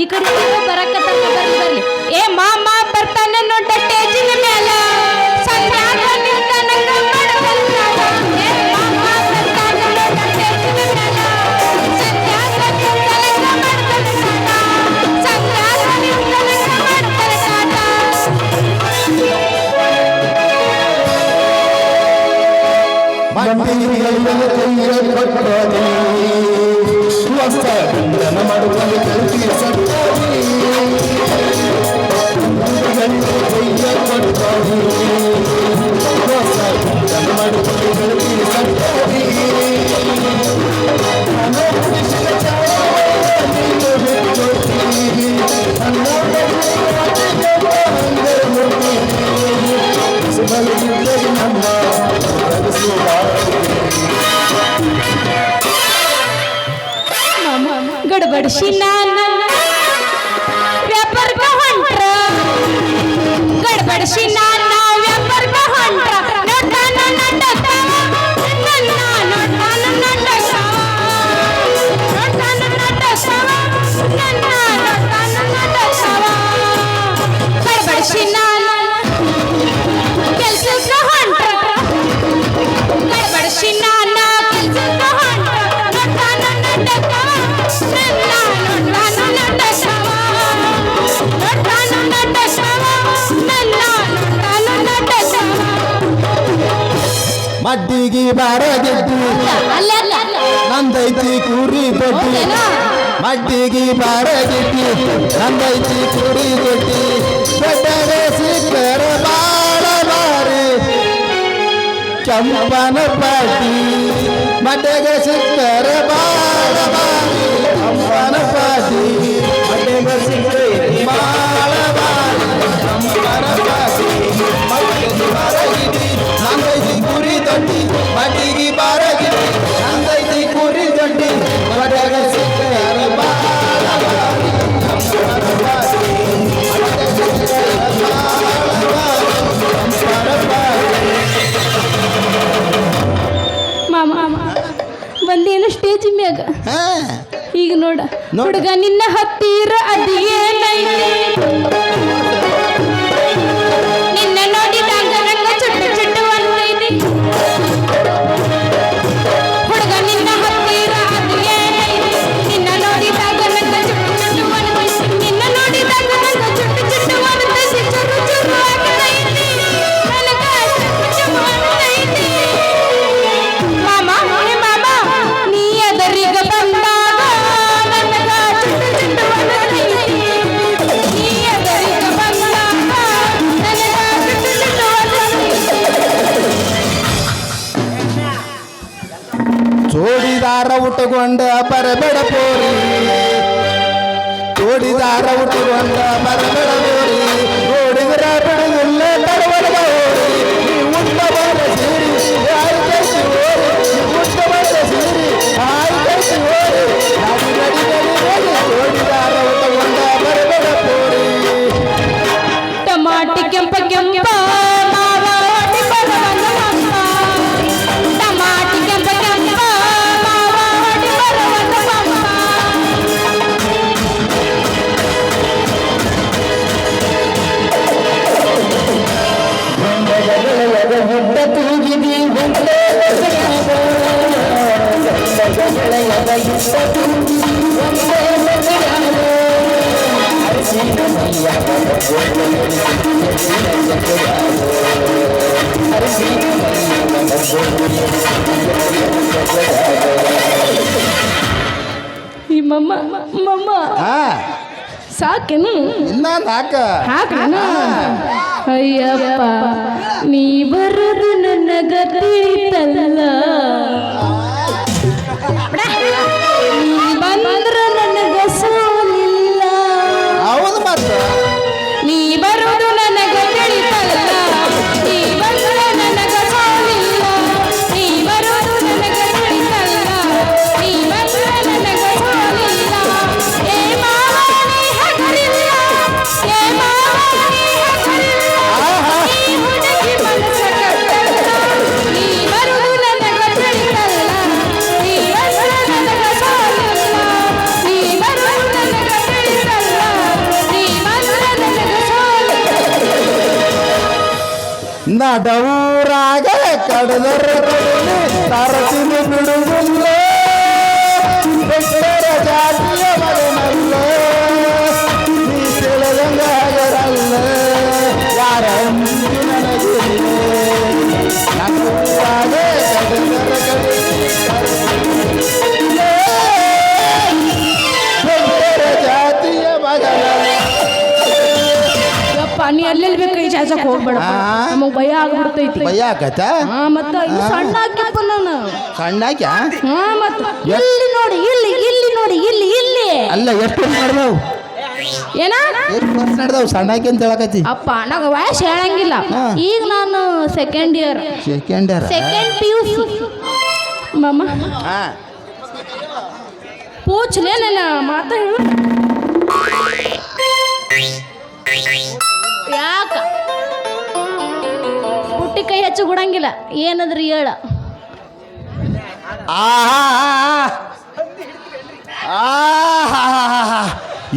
ಈ ಕಡೆ ಬರಕ ತಕ್ಕ ಬರ್ಲಿ ಬರ್ಲಿ ಏ ಮಾಮ ಬರ್ತಾನೆ ನೋಡ ಸ್ಟೇಜಿನ ಮೇಲೆ What's up? ಮನಮಡುವಲ್ಲಿ ಕಲಿತಿಯ ಸತ್ತಾಗಿ ಮನಮಡುವಲ್ಲಿ ಕಲಿತಿಯ ಸತ್ತಾಗಿ ನಮ್ಮ ಬಡಿಸಿ ನಾನು ವ್ಯಾಪಾರ ಗಡ್ಬಡಿಸಿ ನಾನು ಮಡ್ಡಿಗೆ ಬರಗೆಟ್ಟು ನಂದೈತಿ ಕುರಿ ಕೊಟ್ಟಿ ಮಡ್ಡಿಗೆ ಬರಗೆಟ್ಟಿ ನಂದೈತಿ ಕುರಿ ಕೊಟ್ಟಿ ಕೊಟ್ಟರೆ ಸಿಕ್ಕರೆ ಬಾಳ ಬಾರಿ ಕೆಂಪನ ಪಾಟಿ ಮಡ್ಡೆಗೆ ಸಿಕ್ಕರೆ ಬಾಳ ಬಾರಿ ಉಟ್ಟುಕೊಂಡ ಬರಬೇಡ ಪೋರಿ. ಜೋಡಿದಾರ ಉಟ್ಟುಕೊಂಡ ಬರಬೇಡ ಪೋರಿ. ಜೋಡಿದರ ಬಿಡುಗಿಲ್ಲ ಬರಬೇಡ ಹೋರಿ ಬಂದ ಮಮ್ಮ ಸಾಕೇನು? ಹಾಕ. ಹಾಕಣ ಅಯ್ಯಪ್ಪ ನೀ ಬರೋದು ನನ್ನ ಗತಿಲ್ಲ ಬಂದ್ರ obrigada. ಆಗ್ಬಿಡ್ತೈತಿ ಭಯ ಹಾ ಮತ್ತ ಇನ್ನು ಸಣ್ಣ ಹಾಕಿಪ್ಪ ನಾನು ಸಣ್ಣಾಕ್ಯ ಹಾ ಮತ್ತ ಇಲ್ಲಿ ನೋಡಿ ಇಲ್ಲಿ ಇಲ್ಲಿ ನೋಡಿ ಇಲ್ಲಿ ಇಲ್ಲಿ. ಅಲ್ಲ ಎಷ್ಟು ಮಾಡ್ದವು ಏನ? ಎಷ್ಟು ವರ್ಷ ನಡೆದವು? ಸಣ್ಣಾಕಿ ಅಂತ ಹೇಳಕತ್ತಿ. ಅಪ್ಪ ನಂಗ ವಯಸ್ಸು ಹೇಳಂಗಿಲ್ಲ. ಈಗ ನಾನು second year second year second P U C ಮಮ್ಮ ಹಾ. ಪೂಚ್ಲೇ ನನ್ನ ಮಾತ ಹೇಳು. ಯಾಕ? ಕೈ ಹಚ್ಚಿ ಗುಡಂಗಿಲ್ಲ ಏನದ್ರಿ ಹೇಳ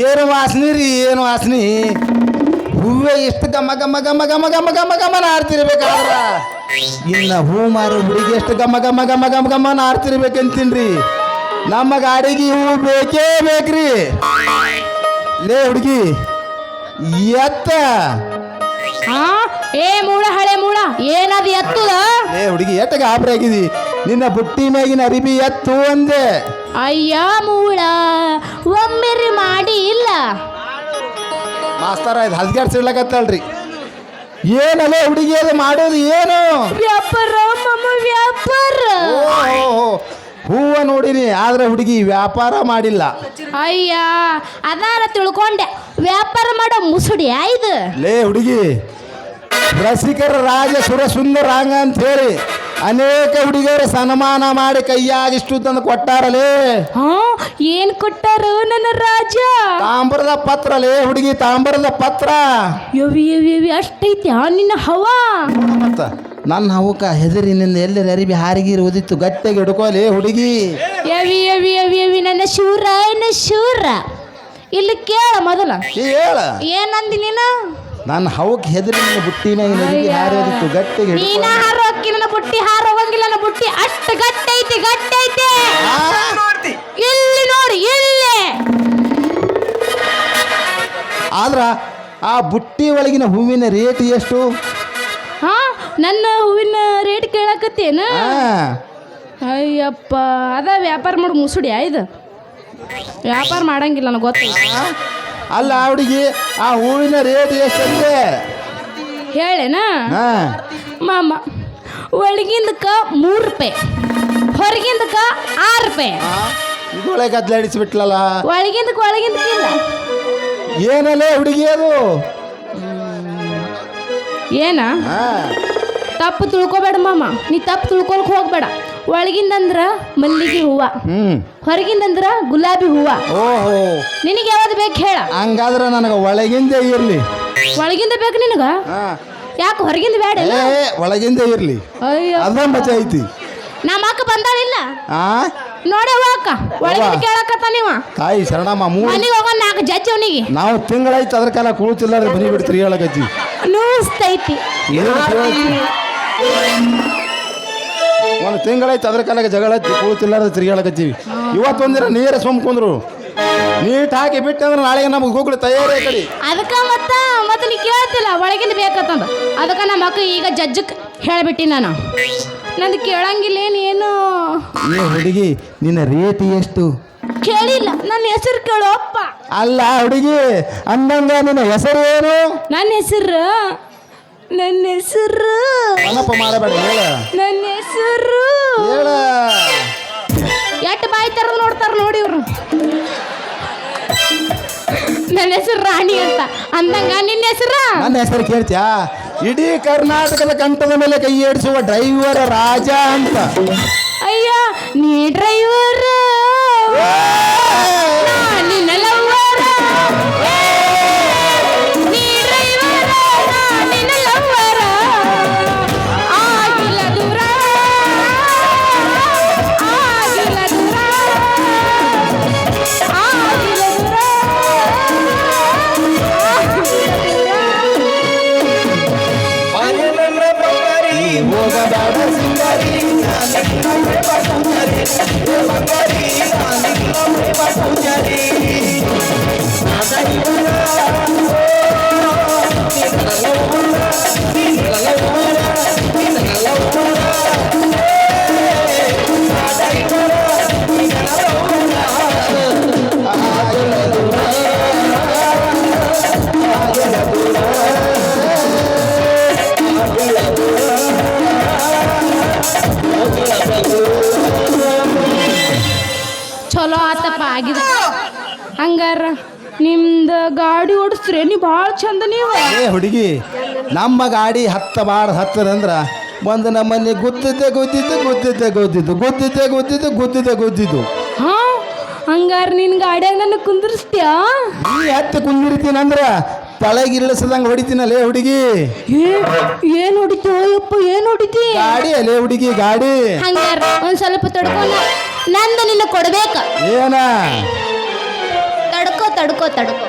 ಏನು ವಾಸನೆ ರೀ ಏನು ವಾಸನೆ ಹೂವೇ ಎಷ್ಟು ಗಮ ಗಮ ಗಮ ಗಮ ಗಮ ಗಮ ಗಮ ಆಡ್ತಿರ್ಬೇಕಾದ್ರ ಇನ್ನ ಹೂ ಮಾರೋ ಹುಡುಗಿ ಎಷ್ಟು ಗಮ ಗಮ ಗಮ ಗಮ ಗಮ ಆಡ್ತಿರ್ಬೇಕಂತೀನ್ರಿ ನಮ್ಮ ಗಾಡಿಗೆ ಹೂ ಬೇಕೇ ಬೇಕ್ರಿ ಲೇ ಹುಡುಗಿ ಎತ್ತ ಹಾ ಏ ಮೂಳ ಹಳೆ ಮೂಳ ಏನದು ಎತ್ತದ? ಏ ಹುಡುಗಿ ಎಟ್ಟ ಗಾಬರಿ ಆಗಿದಿ. ನಿನ್ನ ಬುಟ್ಟಿ ಮ್ಯಾಗಿನ ಅರಿಬಿ ಎತ್ತು ಅಂದೆ. ಅಯ್ಯ ಮೂಳ ಒಮ್ಮೆರಿ ಮಾಡಿ ಇಲ್ಲ. ಮಾಸ್ತರ ಇದು ಹಲ್ಗಾಡ್ ಸಿಡ್ಲಕತ್ತಳ್ರಿ. ಏನಲ್ಲ ಹುಡುಗಿ ಅದು ಮಾಡೋದು ಏನು? ವ್ಯಾಪಾರ ಮಮ್ಮ ವ್ಯಾಪಾರ. ಓಹೋ ಹೂವ ನೋಡಿನಿ ಆದ್ರೆ ಹುಡುಗಿ ವ್ಯಾಪಾರ ಮಾಡಿಲ್ಲ. ಅಯ್ಯ ಅದಾರ ತಿಳ್ಕೊಂಡೆ. ವ್ಯಾಪಾರ ಮಾಡೋ ಮುಸುಡಿ ಆಯ್ದು ಲೇ ಹುಡುಗಿ ರಸಿಕರ ರಾಜ ಸುರ ಸುಂದರಾಂಗ ಅಂತ ಹೇಳಿ ಅನೇಕ ಹುಡುಗಿಯರು ಸನ್ಮಾನ ಮಾಡಿ ಕೈಯಾಗಿಷ್ಟು ತಂದು ಕೊಟ್ಟಾರಲೇ ಹಾ ಏನ್ ಕೊಟ್ಟಾರು ನನ್ನ ರಾಜ? ತಾಂಬರದ ಪತ್ರ ಲೇ ಹುಡುಗಿ ತಾಂಬರದ ಪತ್ರ. ಯವಿ ಯವಿ ಯವಿ ಅಷ್ಟೈತಿ ಆ ನಿನ್ನ ಹವಾ? ಮತ್ತ ನನ್ನ ಹವುಕ ಹೆದರಿ ನಿನ್ನ ಎಲ್ಲರ ಅರಿಬಿ ಹಾರಿಗಿರಿ ಓದಿತ್ತು ಗಟ್ಟಿಗೆ ಹಿಡ್ಕೋಲಿ ಹುಡುಗಿ. ಯವಿ ಯವಿ ಯವಿ ಯವಿ ನನ್ನ ಶೂರ ನನ್ನ ಶೂರ. ಇಲ್ಲಿ ಕೇಳ ಮೊದಲ. ಏ ಹೇಳ ಏನಂದಿ ನೀನು? ನಾನು ಹವಕ್ಕೆ ಹೆದರಿ ನಿನ್ನ ಬುಟ್ಟಿನ ಮ್ಯಾಗ ನದಿಗೆ ಹಾರಿ ಗಟ್ಟಿಗೆ ನೀನ ಹಿಡ್ಕೋ. ಹಾರು ಅಕ್ಕಿ ನನ್ನ ಬುಟ್ಟಿ ಹಾರು ಹೋಗಂಗಿಲ್ಲ ನನ್ನ ಬುಟ್ಟಿ ಅಷ್ಟು ಗಟ್ಟೈತಿ ಗಟ್ಟೈತಿ ಐತಿ. ಇಲ್ಲಿ ನೋಡಿ ಇಲ್ಲಿ. ಆದ್ರ ಆ ಬುಟ್ಟಿ ಒಳಗಿನ ಹೂವಿನ ರೇಟ್ ಎಷ್ಟು? ಹಾ ನನ್ನ ಹೂವಿನ ರೇಟ್ ಕೇಳಕತ್ತೇನ? ಆ, ಅಯ್ಯಪ್ಪ ಅದ ವ್ಯಾಪಾರ ಮಾಡು ಮುಸುಡಿ ಇದು ವ್ಯಾಪಾರ ಮಾಡಂಗಿಲ್ಲ ನನಗೆ ಗೊತ್ತಿಲ್ಲ. ಅಲ್ಲ ಹುಡುಗಿ ಆ ಹೂವಿನ ರೇಟ್ ಎಷ್ಟಂತೆ? ಹೇಳೇನಾ? ಹಾ. ಮಾಮ ಒಳಗಿಂದಕ್ಕ ಮೂರು ರೂಪಾಯಿ ಹೊರಗಿಂದಕ್ಕ ಆರು ರೂಪಾಯಿ. ಇದೊಳಗೆ ಗದ್ಲಾಡಿಸ್ಬಿಟ್ಲಲ್ಲ ಒಳಗಿಂದಕ್ಕೆ ಒಳಗಿಂದಕ್ಕಿಲ್ಲ ಏನಲ್ಲೇ ಹುಡುಗಿ ಅದು? ಏನಾ? ಹಾ. ತಪ್ಪು ತಿಳ್ಕೊಬೇಡ ಮಾಮ. ನೀ ತಪ್ಪು ತಿಳ್ಕೊಳಕ್ ಹೋಗ್ಬೇಡ. ಒಳಗಿಂದಂದ್ರ ಮಲ್ಲಿಗೆ ಹೂವ. ಹ್ಮ್. ಹೊರಗಿಂದಂದ್ರ ಗುಲಾಬಿ ಹೂವ. ಓಹೋ. ನಿನಗೆ ಯಾವ್ದು ಬೇಕು ಹೇಳ. ಹಂಗಾದ್ರೆ ನನಗೆ ಒಳಗಿಂದ ಇರ್ಲಿ. ಒಳಗಿಂದ ಬೇಕು ನಿನಗ? ಹಾ. ಯಾಕೆ ಹೊರಗಿಂದ ಬೇಡ ಏ ಒಳಗಿಂದ ಇರ್ಲಿ. ಅಯ್ಯೋ ಅದ ಮಜಾ ಐತಿ. ನಮ್ಮ ಅಕ್ಕ ಬಂದಾಳಿಲ್ಲ ಆ? ನೋಡ ಅಕ್ಕ ಒಳಗಿಂದ ಕೇಳಕ್ಕ ಕೇಳಕತ್ತ ನೀವ ತಾಯಿ ಶರಣಮ್ಮ ಮೂರು. ಮನೆಗೆ ಹೋಗೋಣ ನಾಲ್ಕು ಜಜ್ಜಿ ಅವನಿಗೆ. ನಾವು ತಿಂಗಳಾಯ್ತು ಅದ್ರ ಕಾಲ ಕೂತಿಲ್ಲ ಬನಿ ಬಿಡ್ತೀರಿ ಹೇಳಕತ್ತಿ. ನೂಸ್ತೈತಿ ಏನು? ಒಂದು ತಿಂಗಳಾಯ್ತು ಅದ್ರ ಕಾಲಾಗ ಜಗಳ ತಿರುಗಾಳಕತ್ತೀವಿ ಇವತ್ತು ಒಂದಿನ ನೀರ ಸೊಂಬ್ಕೊಂಡ್ರು ನೀಟ್ ಹಾಕಿ ಬಿಟ್ಟು ಅಂದ್ರೆ ನಾಳೆಗೆ ನಮಗೆ ಹೋಗ್ಲಿ ತಯಾರಿ ಕಡಿ. ಅದಕ್ಕ ಮತ್ತ ಮತ್ತ ನೀ ಕೇಳ್ತಿಲ್ಲ ಒಳಗಿಂದ ಬೇಕತ್ತಂದ. ಅದಕ್ಕ ನಮ್ಮ ಅಕ್ಕ ಈಗ ಜಜ್ಜಕ್ ಹೇಳ್ಬಿಟ್ಟಿ ನಾನು. ನಂದು ಕೇಳಂಗಿಲ್ಲ ಏನು ಏ ಹುಡುಗಿ ನಿನ್ನ ರೇಟ್ ಎಷ್ಟು? ಕೇಳಿಲ್ಲ ನನ್ನ ಹೆಸರು ಕೇಳು ಅಪ್ಪ. ಅಲ್ಲ ಹುಡುಗಿ ಅಂದಂಗ ನಿನ್ನ ಹೆಸರು ಏನು? ನನ್ನ ಹೆಸರು ನನ್ನ ಹೆಸರು. ಅನಪ್ಪ ಮಾಡಬೇಡ ಹೇಳ. ನನ್ನ ಹೆಸರು. ಹೇಳ. ಎಟ್ಟು ಬಾಯಿ ತರ ನೋಡ್ತಾರ ನೋಡಿ ಇವ್ರು. ನನ್ನ ಹೆಸರು ರಾಣಿ ಅಂತ. ಅಂದಂಗ ನಿನ್ನ ಹೆಸರು? ನನ್ನ ಹೆಸರು ಕೇಳ್ತ್ಯಾ? ಇಡೀ ಕರ್ನಾಟಕದ ಕಂಠದ ಮೇಲೆ ಕೈ ಏಡಿಸುವ ಡ್ರೈವರ್ ರಾಜ ಅಂತ. ಅಯ್ಯ ನೀ ಡ್ರೈವರ್? ಚಲೋ ಆತಪ್ಪ ಆಗಿದೆ. ಹಂಗಾರ ನಿಮ್ದು ಗಾಡಿ ಓಡಿಸ್ರಿ ನೀವು ಭಾಳ ಚಂದ ನೀವು. ಏ ಹುಡುಗಿ ನಮ್ಮ ಗಾಡಿ ಹತ್ತ ಬಾರ ಹತ್ತದಂದ್ರೆ ಒಂದು ನಮ್ಮನೆ ಗುದ್ದಿದ್ದೆ ಗುದ್ದಿದ್ದು ಗುದ್ದಿದ್ದೆ ಗುದ್ದಿದ್ದು ಗುದ್ದಿದ್ದೆ ಗುದ್ದಿದ್ದು ಗುದ್ದಿದ್ದೆ ಗುದ್ದಿದ್ದು. ಹಂಗಾರ ನಿನ್ ಗಾಡಿಯಾಗ ನನ್ನ ಕುಂದಿರಿಸ್ತೀಯಾ? ನೀ ಹತ್ತು ಕುಂದಿರ್ತೀನಂದ್ರ ತಳಗಿಳಿಸದಂಗೆ ಹೊಡಿತೀನಲ್ಲೇ ಹುಡುಗಿ? ಏ ಏನ್ ಹೊಡಿತು ಯಪ್ಪ ಏನ್ ಹೊಡಿತಿ? ಗಾಡಿ ಅಲೆ ಹುಡುಗಿ ಗಾಡಿ. ಹಂಗಾರ ಒಂದ್ ಸ್ವಲ್ಪ ತಡ್ಕೊನ ನಂದು ನಿನ್ನ ಕೊಡ್ಬೇಕ. ಏನ? ತಡ್ಕೋ ತಡ್ಕೋ ತಡ್ಕೋ.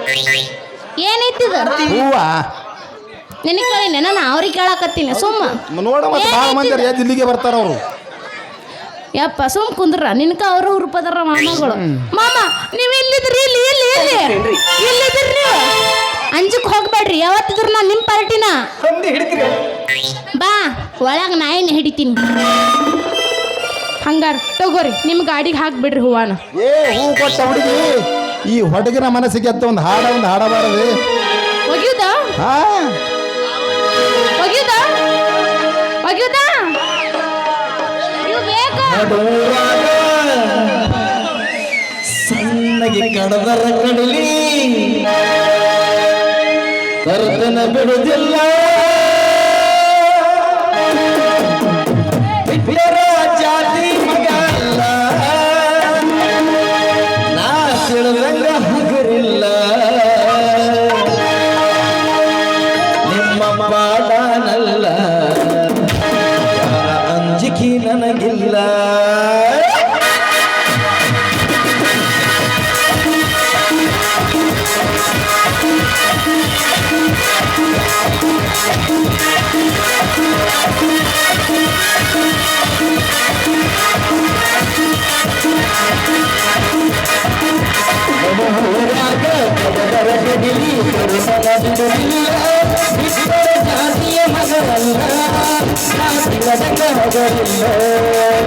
ಏನೈತಿದ? ಹೂವ. ನಿನಗೆ ಕೇಳಿನ ನಾನು ಅವ್ರಿಗೆ ಕೇಳಾಕತ್ತೀನಿ ಸುಮ್ಮ. ನೋಡ ಮತ್ತೆ ಭಾಳ ಮಂದಿ ಎದ್ದು ಇಲ್ಲಿಗೆ ಬರ್ತಾರ ಅವರು. ಯಪ್ಪ ಸುಮ್ ಕುಂದ್ರ ನಿನ್ಕ ಅವರು ಹುರುಪದಾರ ಮಾಮಗಳು. ಮಾಮ ನೀವ್ ಇಲ್ಲಿದ್ರಿ ಇಲ್ಲಿ ಇಲ್ಲಿ ಇಲ್ಲಿ. ಎಲ್ಲಿದ್ರಿ ನೀವು? ಅಂಜಕ್ ಹೋಗ್ಬೇಡ್ರಿ ಯಾವತ್ತಿದ್ರು ನಾನು ನಿಮ್ಮ ಪಾರ್ಟಿನ ಬಾ ಒಳಗ ನಾ ಏನು ಹಿಡಿತೀನಿ? ಹಂಗಾರ ತಗೋರಿ ನಿಮ್ಮ ಗಾಡಿಗೆ ಹಾಕ್ಬಿಡ್ರಿ ಹೂವಾನ. ಏ ಹೂ ಕೊಟ್ಟ ಹುಡುಗಿ ಈ ಹೊಡಗಿನ ಮನಸ್ಸಿಗೆ ಅಂತ ಒಂದು ಹಾಡ ಒಂದು ಹಾಡಬಾರದು ಒಗ್ಯುದಾ? ಹಾ. ಒಗ್ಯುದಾ? ಸಣ್ಣಗೆ ಕಡದರ ಕಡಲಿ. ಕರ್ತನ ಬಿಡುದಿಲ್ಲ ಜಾತಿ ಮಗಲ್ಲ ನಾ ತಿಳಿದಂಗ ಹಗರಿಲ್ಲ. ನಿಮ್ಮ ಪಾಡನಲ್ಲ ಅಂಜಿಕೆ ನನಗಿಲ್ಲ. ಮಗದಲ್ಲಿ ಜಾತಿಯ ಮಗವಲ್ಲ ಜಾತಿ ಮಗದಲ್ಲ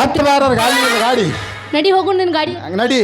ಹತ್ತು ಬಾರ ಗಾಡಿ ಇದೆ, ಗಾಡಿ ನಡಿ ಹೋಗೋಣ ನಿನ್ ಗಾಡಿ ಹಂಗ್ ನಡಿ